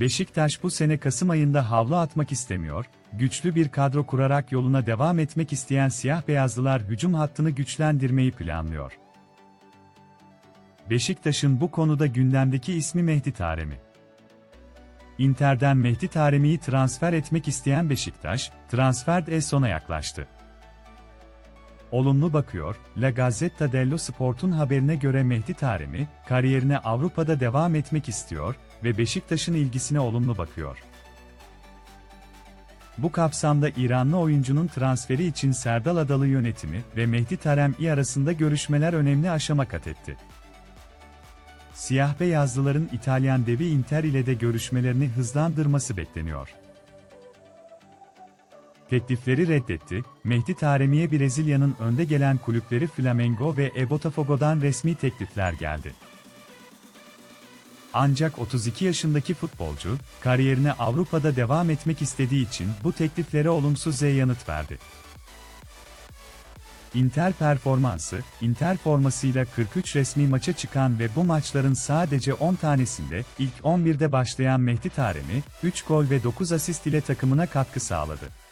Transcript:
Beşiktaş bu sene Kasım ayında havlu atmak istemiyor, güçlü bir kadro kurarak yoluna devam etmek isteyen siyah beyazlılar hücum hattını güçlendirmeyi planlıyor. Beşiktaş'ın bu konuda gündemdeki ismi Mehdi Taremi. Inter'den Mehdi Taremi'yi transfer etmek isteyen Beşiktaş, transfer de sona yaklaştı. Olumlu bakıyor, La Gazzetta dello Sport'un haberine göre Mehdi Taremi, kariyerine Avrupa'da devam etmek istiyor ve Beşiktaş'ın ilgisine olumlu bakıyor. Bu kapsamda İranlı oyuncunun transferi için Serdal Adalı yönetimi ve Mehdi Taremi arasında görüşmeler önemli aşama kat etti. Siyah beyazlıların İtalyan devi Inter ile de görüşmelerini hızlandırması bekleniyor. Teklifleri reddetti, Mehdi Taremi'ye Brezilya'nın önde gelen kulüpleri Flamengo ve E Botafogo'dan resmi teklifler geldi. Ancak 32 yaşındaki futbolcu, kariyerine Avrupa'da devam etmek istediği için bu tekliflere olumsuz yanıt verdi. Inter performansı, Inter formasıyla 43 resmi maça çıkan ve bu maçların sadece 10 tanesinde ilk 11'de başlayan Mehdi Taremi, 3 gol ve 9 asist ile takımına katkı sağladı.